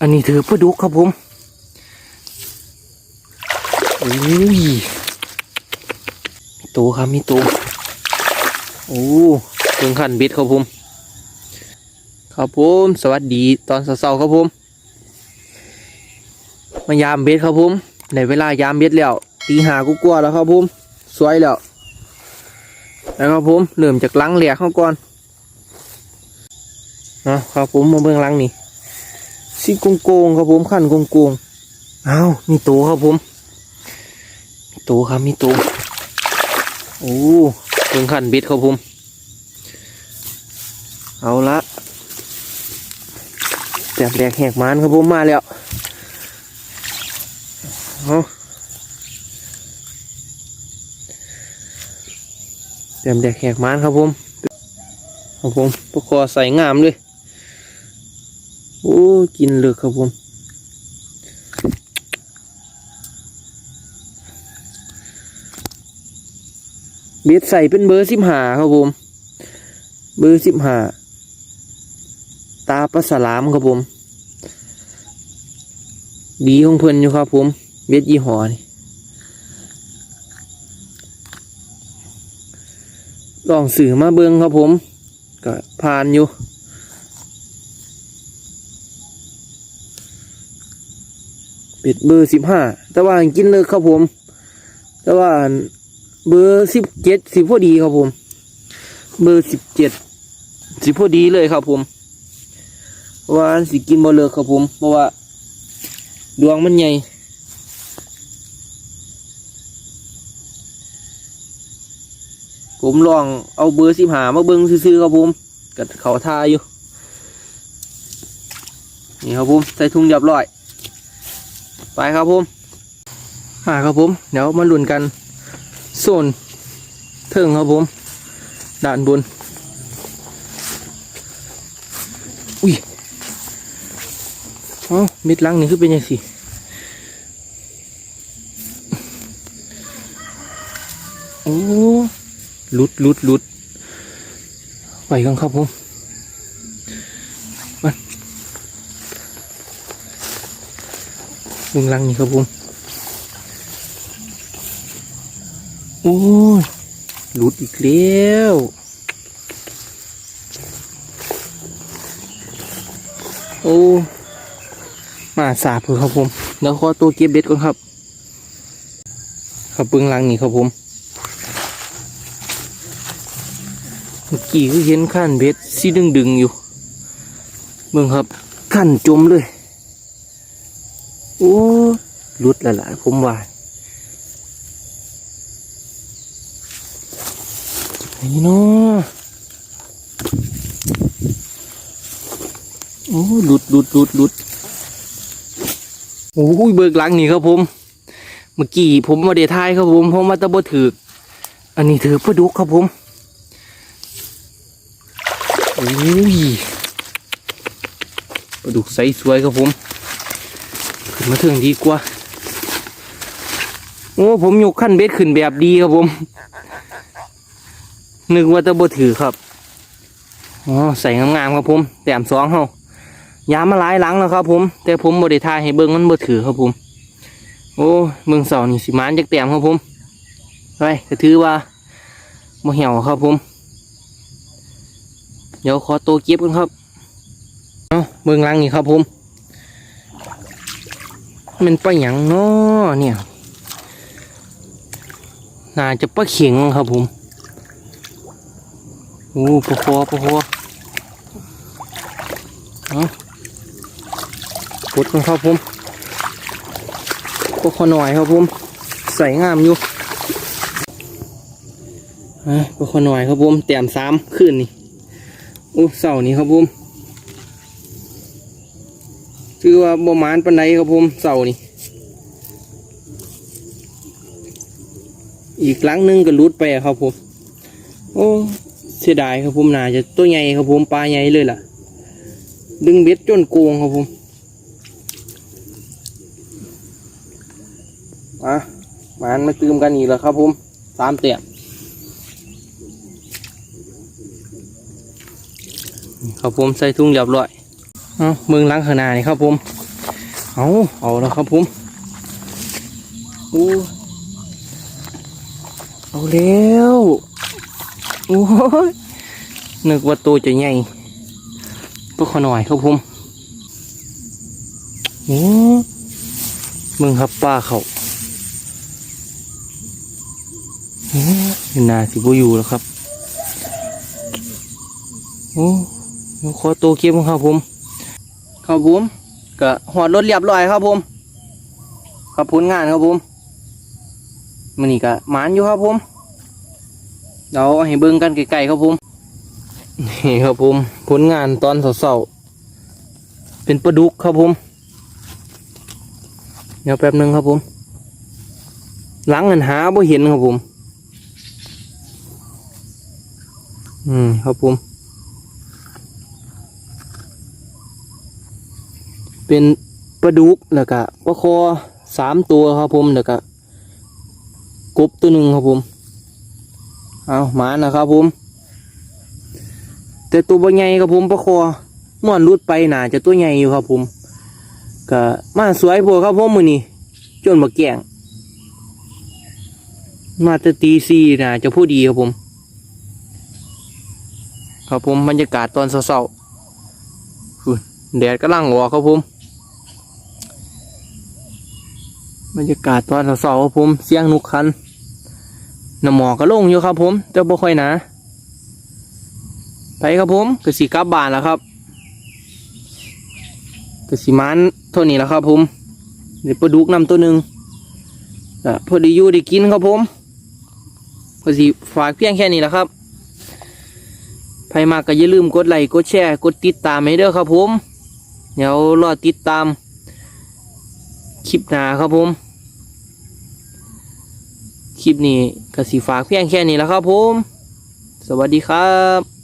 อันนี้ถือปลาดุกครับผมอุ้ยมีตัวครับมีตัวโอ้เพิ่งขันเบ็ดครับผม ครับผม สวัสดีตอนเช้าครับผม มายามเบ็ดครับผมในเวลายามเบ็ดแล้วตีหากูกลัวแล้วครับผมสวยแล้วแล้วครับผมเริ่มจากหลังแหลกเข้าก่อนนะครับผมมาเบิ่งหลังนี่ สิโกงโกงๆครับผมขั้นโกงโกงอ้าวมีตัวครับผมมีตัวครับมีตัวโอ้เบิ่งขั้นบ็ดครับผม เอาละแตกแดกแหกมันครับผมมาแล้วเอาเตมแดกแหกมันครับผมครับผมปกคอใส่งามเลย โอ้กินเลือกครับผมเบ็ดใส่เป็นเบอร์สิบหาครับผม เบอร์สิบห้าตาปลาสลามครับผม ดีของเพิ่นอยู่ครับผมเบ็ดยี่ห้อนี่ลองสื่อมาเบิงครับผม ก็ผ่านอยู่ เป็ดเบอร์สิบห้าแต่ว่ากินเลิกครับผม แต่ว่าเบอร์สิบเจ็ดสิบพอดีครับผม เบอร์สิบเจ็ดสิพอดีเลยครับผมว่าอันสิกินบ่เลิกครับผมเพราะว่า ดวงมันใหญ่ผมลองเอาเบอร์สิบหามาเบิ้งซื้อๆครับผมกับเขาทาอยู่ นี่ครับผม ใส่ถุงเรียบร้อย ไปครับผมมาครับผม เดี๋ยวมาลุ้นกันโซนเทิงครับผมด้านบน อุ้ยเออมิดลังนี่คือเป็นยังสิโอ้ลุดลุดลุดไปกันครับผมมา ดึงลังนี่ครับผมโอ้ยหลุดอีกแล้วโอ้มาสาบเลยครับผมเดี๋ยวขอตัวเก็บเบ็ดก่อนครับ ครับเบื้องลังนี่ครับผมเมื่อกี้ก็เห็นขั้นเบ็ดสีดึงดึงๆอยู่เบื้องครับขั้นจมเลย โอ้หลุดแล้วล่ะผมว่านี่เนาะโอ้หลุดหลุดหลุดหลุดโอ้ยเบิกหลังนี่ครับผม เมื่อกี้ผมมาเดทายครับผมเพราะมาตะบถืออันนี้ถือปลาดุกครับผมโอ้ยปลาดุกใสสวยครับผม มาถึงดีกว่า โอ้ ผมยกขั้นเบ็ดขึ้นแบบดีครับผม นึกว่าจะบ่ถือครับ อ๋อ ใส่งามๆครับผม แต้มสองเฮายามมาหลายหลังแล้วครับผม แต่ผมบ่ได้ทายให้เบิ่งมันบ่ถือครับผม โอ้เบิ่งเสานี่สิมานจักแต้มครับผม ไปก็ถือว่าบ่เหี่ยวครับผม เดี๋ยวขอตัวเก็บกันครับ เอาเบิ่งหลังนี่ครับผม มันไปหยังเนาะเนี่ย น่าจะปลาเข็งครับผมโอ้ปะคอปะคอเอากดกันครับผมปะคอหน่อยครับผมใส่งามอยู่อะปะคอหน่อยครับผมแต้มสามขึ้นนี่โอ้เสานี่ครับผม ชื่อว่าบ่หมานปนไดครับผมเสานี่ อีกหลังหนึงก็รุดไปครับผม โอ้เสียดายครับผมน่าจะตัวใหญ่ครับผมปลาใหญ่เลยล่ะ ดึงเบ็ดจนโกงครับผมมามันมาตืมกันอีกแล้วครับผมสามเตียครับผมใส่ถุงเรียบร้อย เอาเมืองล้างข้างหน้านี่ครับผม เอาเอาแล้วครับผมอู้เอาแล้วโอ้ยนึกว่าตัวจะใหญ่ตัวขอหน่อยครับผมโอ้มึงครับป้าเขาโอ้เห็นนาสิบอยู่แล้วครับ โอ้ขอตัวเก็บครับผม ครับผมก็หอดรถเรียบร้อยครับผมครับผลงานครับผมมันนี่ก็หมานอยู่ครับผมเดี๋ยวให้เบิ่งกันไกลๆครับผมนี่ครับผมผลงานตอนเสาๆเป็นปลาดุกครับผมเดี๋ยวแป๊บหนึงครับผมหลังเงินหาบ่เห็นครับผม อืมครับผม เป็นปลาดุกแล้วก็ปลาคอสามตัวครับผมแล้วก็กบตัวหนึ่งครับผม เอาหมานะครับผม แต่ตัวบ่ใหญ่ครับผมปลาคอม่อนรุดไปหนาจะตัวใหญ่อยู่ครับผมก็มาสวยพวกครับผมมือนี้จนมาแกงมาแต่ตีซีนะจะพูดดีครับผม ครับผมบรรยากาศตอนเช้าๆแดดกำลังออกครับผม บรรยากาศตอนเสาร์ครับผม เสียงนุกคันน้ำหมอกก็ลงอยู่ครับผมแต่บ่ค่อยหนะไปครับผมกระสีกลับบ้านแล้วครับกระสีมันเท่านี้แล้วครับผมเดี๋ยวปลาดุกนำตัวหนึ่งก็พอดีอยู่ได้กินครับผมก็สีฝากเพียงแค่นี้แหละครับใครมากก็อย่าลืมกดไลค์กดแชร์กดติดตามให้เด้อครับผม เดี๋ยวรอติดตามคลิปหน้าครับผม คลิปนี้ก็สีฝากเพียงแค่นี้แล้วครับผม สวัสดีครับ